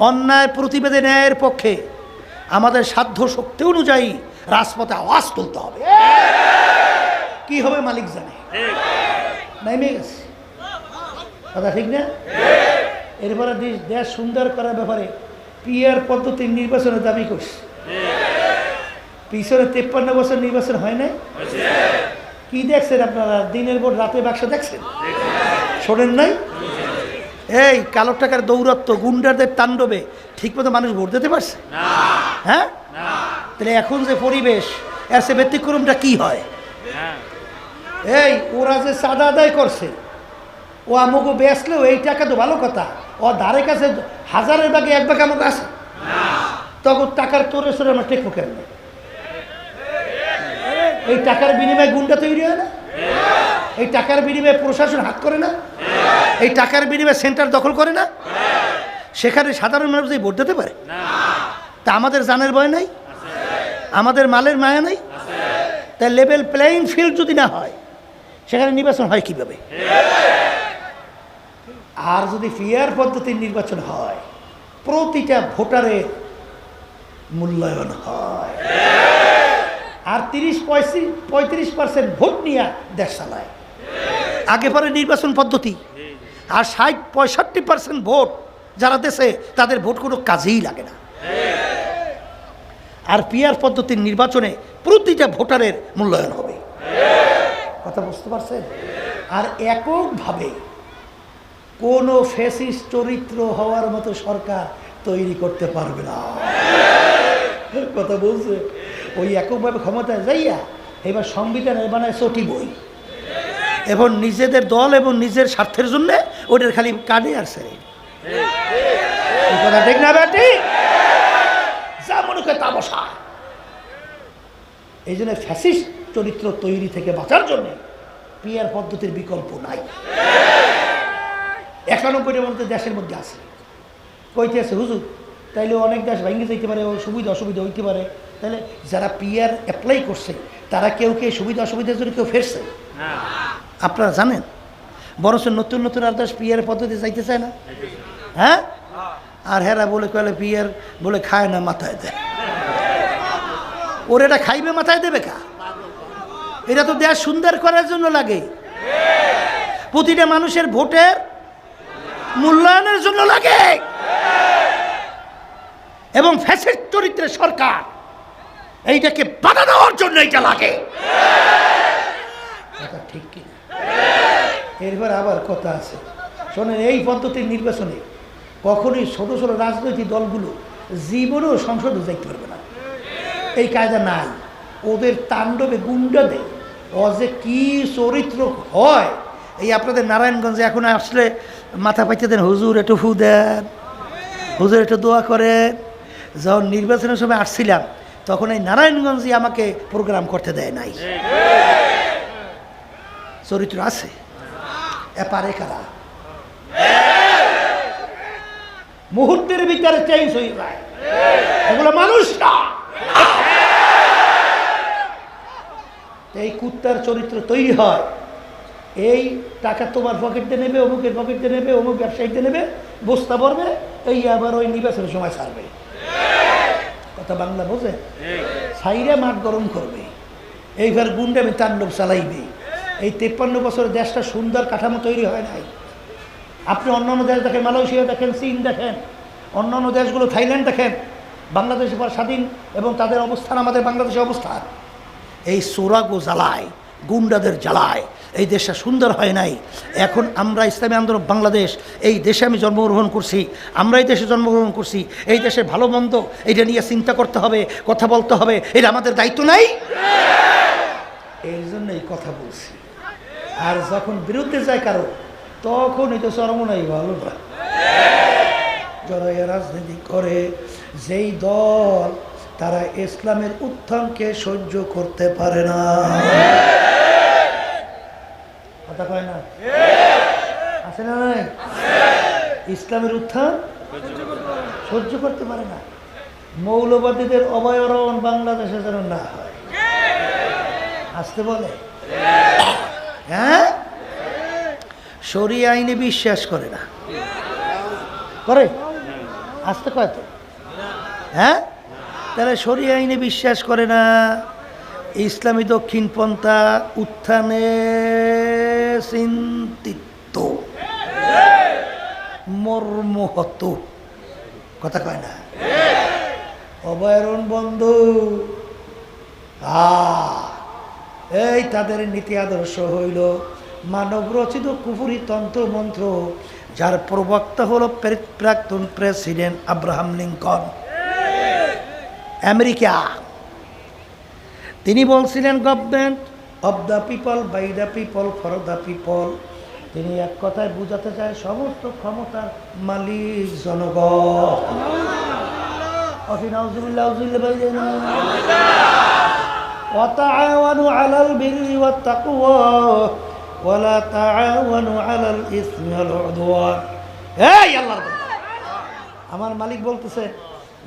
অন্যায় প্রতিবেদে ন্যায়ের পক্ষে আমাদের সাধ্য শক্তি অনুযায়ী রাজপথে আওয়াজ তুলতে হবে। কি হবে মালিক জানে? কথা ঠিক না? এরপরে দেশ- দেশ সুন্দর করার ব্যাপারে পিয়ার পদ্ধতির নির্বাচনের দাবি করছে। পিছনে তেপ্পান্ন বছর নির্বাচন হয় নাই? কি দেখছেন আপনারা? দিনের পর রাতে বাক্স দেখছেন? শোনেন নাই? এই কালো টাকার দৌরত্ব গুন্ডারদের তাণ্ডবে ঠিকমতো মানুষ ভোট দিতে পারছে? হ্যাঁ? তাহলে এখন যে পরিবেশ এর সে ব্যতিক্রমটা কি হয়? এই ওরা যে চাঁদা আদায় করছে ও আমাকে বেসলেও এই টাকা তো ভালো কথা। ও ধারে কাছে হাজারের ভাগে এক ভাগ আমাকে আছে। তখন টাকার তোরে সরে আমরা টেকবো কেন এই টাকার বিনিময়ে গুন্ডা তৈরি হয় না? এই টাকার বিনিময়ে প্রশাসন হাত করে না? এই টাকার বিনিময়ে সেন্টার দখল করে না? সেখানে সাধারণ মানুষ ভোট দিতে পারে? তা আমাদের জানের ভয় নাই? আমাদের মালের মায়া নাই? তাই লেভেল প্লেইং ফিল্ড যদি না হয়, সেখানে নির্বাচন হয় কীভাবে? আর যদি ফিয়ার পদ্ধতির নির্বাচন হয়, প্রতিটা ভোটারের মূল্যায়ন হয়। আর তিরিশ পঁয়ত্রিশ পঁয়ত্রিশ পার্সেন্ট ভোট নিয়ে দেশ চালায়। আগে পরে নির্বাচন পদ্ধতি। আর ষাট, পঁয়ষট্টি পার্সেন্ট ভোট যারা দেশে, তাদের ভোট কোনো কাজেই লাগে না। আর পিয়ার পদ্ধতির নির্বাচনে প্রতিটা ভোটারের মূল্যায়ন হবে। কথা বুঝতে পারছেন? আর এককভাবে কোনো ফেসিস চরিত্র হওয়ার মতো সরকার তৈরি করতে পারবে না। কথা বলছে? ওই এককভাবে ক্ষমতায় যাইয়া এবার সংবিধান বানায় চটি বই। এবং নিজেদের দল এবং নিজের স্বার্থের জন্য ওটার খালি কানে আর সেরে। কথা ঠিক না, বেটি? যা মনে করে তা বসা এই জন্য ফ্যাসিস্ট চরিত্র তৈরি থেকে বাঁচার জন্য পিয়ার পদ্ধতির বিকল্প নাই। একানব্বইটার মধ্যে দেশের মধ্যে আছে। কইতে আছে, হুজুর, তাইলে অনেক দেশ ভেঙে যেতে পারে ও সুবিধা অসুবিধা হইতে পারে। তাহলে যারা পিয়ার অ্যাপ্লাই করছে, তারা কেউ কেউ সুবিধা অসুবিধার জন্য কেউ ফেরছে? আপনারা জানেন? বরঞ্চ নতুন নতুন আর দেশ পিয়ার পদ্ধতি যাইতে চায় না? হ্যাঁ? আর হেরা বলে কলে পিয়ার বলে খায় না, মাথায় দেয়। ওর এটা খাইবে, মাথায় দেবে কা? এটা তো দেশ সুন্দর করার জন্য লাগে। প্রতিটা মানুষের ভোটের মূল্যায়নের জন্য লাগে। এবং ফ্যাসিস্ট চরিত্রের সরকার, এইটাকে বাধা দেওয়ার জন্য এইটা লাগে। ঠিক এরপর আবার কথা আছে। শোনেন এই পদ্ধতির নির্বাচনে কখনোই ছোট ছোট রাজনৈতিক দলগুলো জীবনেও সংসদে যাইতে পারবে না। এই কায়দা নাই। ওদের তাণ্ডবে গুন্ডাদের ও যে কী চরিত্র হয় এই আপনাদের নারায়ণগঞ্জে এখন আসলে মাথা পাইতে দেন হুজুর একটু ফু দেন হুজুর একটু দোয়া করেন। যখন নির্বাচনের সময় আসছিলাম তখন এই নারায়ণগঞ্জে আমাকে প্রোগ্রাম করতে দেয় নাই। চরিত্র আছে। এপারে কারা? মুহূর্তের ভিতরে চেঞ্জ হয়ে যায়। এগুলো মানুষ না। এই কুত্তার চরিত্র তৈরি হয়। এই টাকা তোমার পকেটে নেবে অমুকের পকেটে নেবে অমুক ব্যবসায়ীতে নেবে বস্তা ভরবে এই আবার ওই নির্বাচনের সময় ছাড়বে। কথা বাংলা বোঝে? সাইরে মাঠ গরম করবে। এইবার গুন্ডামি তাণ্ডব চালাইবে। এই তেপ্পান্ন বছর দেশটা সুন্দর কাঠামো তৈরি হয় নাই। আপনি অন্যান্য দেশ দেখেন, মালয়েশিয়া দেখেন, চীন দেখেন, অন্যান্য দেশগুলো থাইল্যান্ড দেখেন, বাংলাদেশ পর স্বাধীন এবং তাদের অবস্থান, আমাদের বাংলাদেশের অবস্থান। এই সোরাগো জ্বালায়, গুন্ডাদের জ্বালায়, এই দেশটা সুন্দর হয় নাই। এখন আমরা ইসলামী আন্দোলন, বাংলাদেশ, এই দেশে আমি জন্মগ্রহণ করছি, আমরা এই দেশে জন্মগ্রহণ করছি, এই দেশের ভালো মন্দ, এটা নিয়ে চিন্তা করতে হবে, কথা বলতে হবে, এটা আমাদের দায়িত্ব নাই? এই জন্যই কথা বলছি। আর যখন বিরুদ্ধে যায় কারও তখন তো চরমনাই ভালো যারা রাজনীতি করে, যেই দল তারা ইসলামের উত্থানকে সহ্য করতে পারে না। কথা কয় না? আছে না ইসলামের উত্থান সহ্য করতে পারে না। মৌলবাদীদের অবয়রণ বাংলাদেশে যেন না হয়। আসতে বলে? হ্যাঁ? সরি আইনে বিশ্বাস করে না। করে? আসতে কয় তো। হ্যাঁ? তাহলে সরিয়ে আইনে বিশ্বাস করে না। ইসলামী দক্ষিণ পন্থা উত্থানে চিন্তিত। মর্মহত। কথা কয় না। অভয়ারণ বন্ধু। আ এই তাদের নীতি আদর্শ হইল মানব রচিত কুফুরি তন্ত্র মন্ত্র যার প্রবক্তা হলো প্রে- প্রাক্তন প্রেসিডেন্ট আব্রাহাম লিঙ্কন। আমেরিকা। তিনি বলছিলেন government of the people by the people for the people. তিনি এক কথায় বুঝাতে চায় সমস্ত ক্ষমতার মালিক জনগণ। وتعاونوا على البر والتقوى ولا تعاونوا على الإثم والعدوان এই আল্লাহর বান্দা। আমার মালিক বলতেছে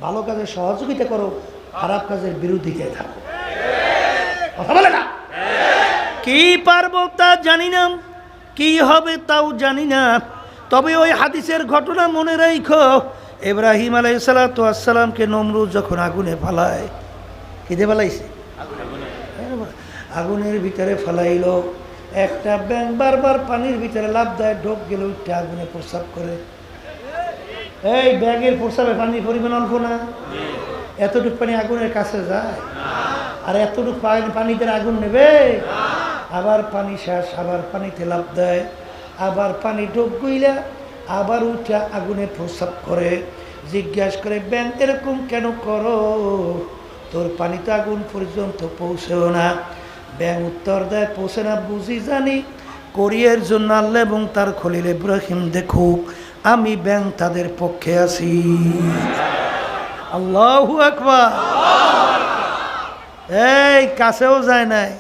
ভালো কাজে সহযোগিতা করো খারাপ কাজের বিরোধিতায় থাকো কথা বলে না কি পারবো তা জানি না কি হবে তাও জানি না তবে ওই হাদিসের ঘটনা মনে রাখো ইব্রাহিম আলাই সালাতামকে নমরুদ যখন আগুনে ফালায় কিদে ফালাইছে আগুনের ভিতরে ফেলাইল। একটা ব্যাং বারবার পানির ভিতরে লাভ দেয়, ঢোক গেল উঠতে আগুনে প্রস্রাব করে। এই ব্যাগের প্রস্রাবে পানির পরিমাণ অল্প না? এতটুকু পানি আগুনের কাছে যায়? আর এতটুকু পানি পানিতে আগুন নেবে? আবার পানি শেষ, আবার পানিতে লাভ দেয়। আবার পানি ঢোক গইলা, আবার উঠা আগুনে প্রস্রাব করে। জিজ্ঞাসা করে ব্যাং এরকম কেন করো? তোর পানিতে আগুন পর্যন্ত পৌঁছেও না। ব্যাং উত্তর দেয় পৌঁছে না, বুঝি জানি? কোরিয়ার জন্য আল্লাহ এবং তার খলিল ইব্রাহিম দেখুক, আমি ব্যাং তাদের পক্ষে আছি। আল্লাহ আকবার। এই, কাছেও যায় নাই,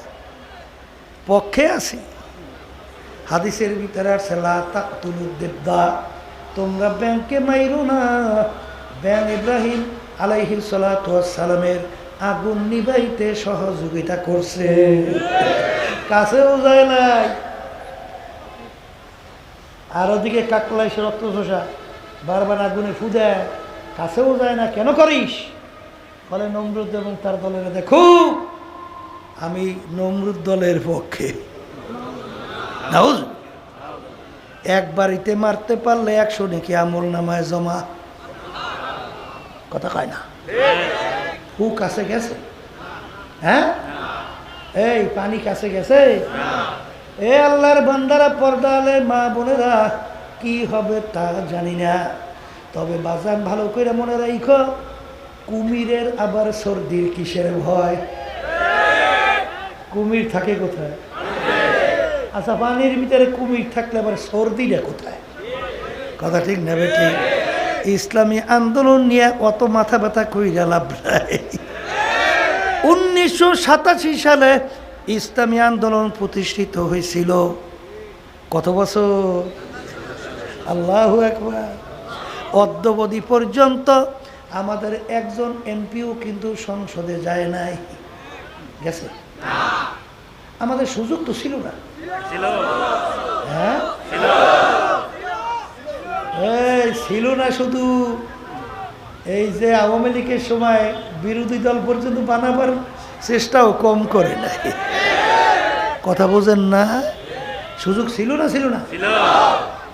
পক্ষে আছি। হাদিসের ভিতরে আছে দেবদা তোমরা ব্যাংকে মাইরো না। ব্যাং ইব্রাহিম আলাইহি সালামের আগুন নিবাইতে সহযোগিতা করছে। কাছেও যায় নাই। আর ওদিকে কাকলাই এসে রক্ত বারবার আগুনে ফু দেয়। কাছেও যায় না, কেন করিস? বলে, নমরুদ এবং তার দলের, দেখো, আমি নমরুদ দলের পক্ষে। এক বাড়িতে মারতে পারলে একশো নাকি আমল নামায় জমা। কথা কয় না? হু কাছে গেছে? হ্যাঁ? এই পানি কাছে গেছে? এ আল্লাহর বান্দারা পর্দালে মা বোনেরা, কি হবে তা জানি না। তবে বাজান ভালো করে মনে রাখো কুমিরের আবার সর্দির কিসের ভয়? কুমির থাকে কোথায়? আচ্ছা পানির ভিতরে কুমির থাকলে আবার সর্দিটা কোথায়? কথা ঠিক নেবে ঠিক? ইসলামী আন্দোলন নিয়ে অত মাথা ব্যথা কইরা লাভ নাই। উনিশশো সাতাশি সালে ইসলামী আন্দোলন প্রতিষ্ঠিত হয়েছিল। কত বছর? আল্লাহ একবার অদ্যবধি পর্যন্ত আমাদের একজন এমপিও কিন্তু সংসদে যায় নাই। গেছে? আমাদের সুযোগ তো ছিল না। হ্যাঁ? এই ছিল না শুধু। এই যে আওয়ামী লীগের সময় বিরোধী দল পর্যন্ত বানাবার চেষ্টাও কম করে নাই। কথা বোঝেন না? সুযোগ ছিল না ছিল না?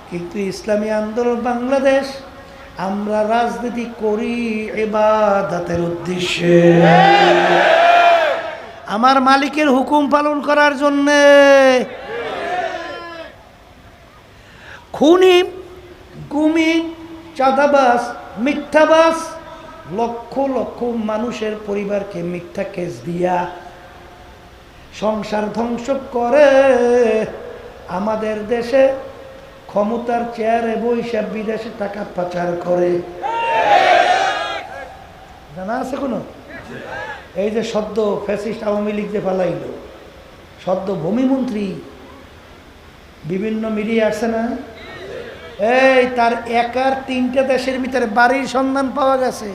কিন্তু ইসলামী আন্দোলন বাংলাদেশ আমরা রাজনীতি করি এবাদাতের উদ্দেশ্যে। আমার মালিকের হুকুম পালন করার জন্যে। খুনি গুমি চাঁদাবাস মিথ্যাবাস লক্ষ লক্ষ মানুষের পরিবারকে মিথ্যা কেস দিয়া সংসার ধ্বংস করে। আমাদের দেশে ক্ষমতার চেয়ারে বৈশাখ বিদেশে টাকা পাচার করে। জানা আছে কোনো? এই যে সদ্য ফ্যাসিস্ট আওয়ামী লীগ যে পালাইল সদ্য ভূমিমন্ত্রী, বিভিন্ন মিডিয়া আছে না? এই, তার একার তিনটা দেশের ভিতরে বাড়ির সন্ধান পাওয়া গেছে।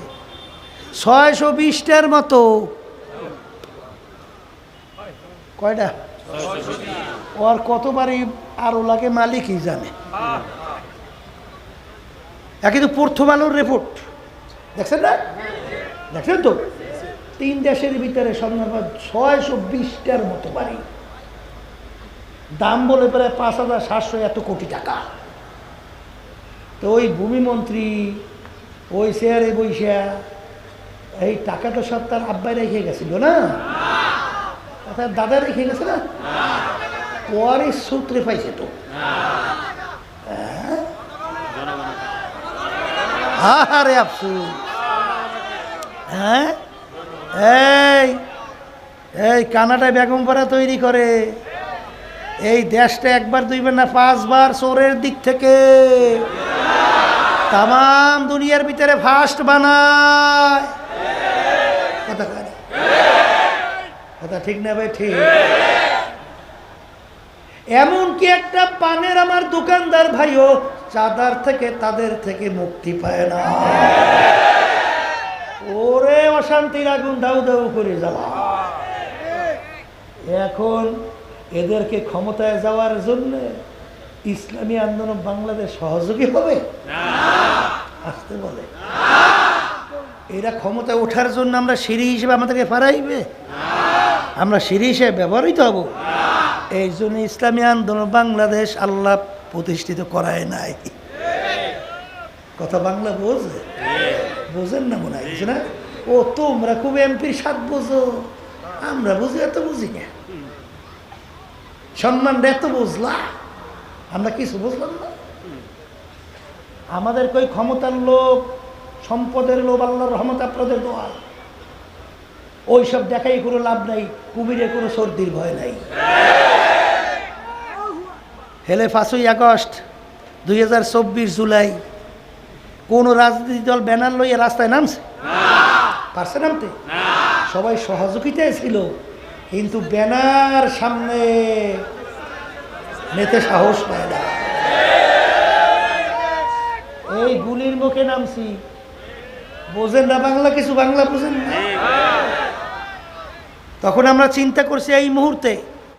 ছয়শো বিশটার মতো। কয়টা? ওর কত বাড়ি আরও লাগে মালিকই জানে। একে তো প্রথম আলোর রিপোর্ট দেখছেন না? দেখছেন তো? তিন দেশের ভিতরে সন্ন্যাবাদ ছয়শো বিশটার মতো বাড়ি। দাম বলে প্রায় পাঁচ হাজার সাতশো এত কোটি টাকা। তো ওই ভূমিমন্ত্রী ওই শেয়ারে বৈশা এই টাকা তো সব তার আব্বাই রেখে গেছিল না? তার দাদা রেখে গেছে না? পরে সূত্রে পাইছে তো। হ্যাঁ? আরে আফসুস। হ্যাঁ? এই এই কানাডায় বেগম পাড়া তৈরি করে। এই দেশটা একবার, দুইবার না, পাঁচবার চোরের দিক থেকে। তাম দুনিয়ার ভিতরে ফার্স্ট বানায়। কথা ঠিক না ভাই? ঠিক। এমনকি একটা পানের আমার দোকানদার ভাইও চাঁদার থেকে তাদের থেকে মুক্তি পায় না। ওরে অশান্তির আগুন দাউ দাউ করে যাওয়া এখন এদেরকে ক্ষমতায় যাওয়ার জন্য ইসলামী আন্দোলন বাংলাদেশ সহযোগী হবে? আসতে বলে। এরা ক্ষমতায় ওঠার জন্য আমরা সিঁড়ি হিসেবে আমাদেরকে ফারাইবে আমরা সিঁড়ি হিসেবে ব্যবহৃত হব? এই জন্য ইসলামী আন্দোলন বাংলাদেশ আল্লাহ প্রতিষ্ঠিত করায় নাই। কথা বাংলা বোঝে? বোঝেন না মনে হয় না? ও, তোমরা খুব এমপির সাত বোঝো। আমরা বুঝি, এত বুঝি না সম্মানটা এত বুঝলা? আমরা কিছু বুঝলাম না। আমাদের কই ক্ষমতার লোক, সম্পদের লোক, আল্লাহর রহমত আপনাদের দোয়া। ওই সব দেখাই কোনো লাভ নাই কুমিরে কোনো সর্দির ভয় নাই। হেলে পাঁচই আগস্ট দুই হাজার চব্বিশ জুলাই, কোন রাজনীতি দল ব্যানার লইয়ে রাস্তায় নামছে? পারছে নামতে? সবাই সহযোগিতায় ছিল, কিন্তু ব্যানার সামনে নেতে সাহস পায় না এই মুখে নামছি। বোঝেন না বাংলা কিছু বাংলা বোঝেন না? তখন আমরা চিন্তা করছি এই মুহূর্তে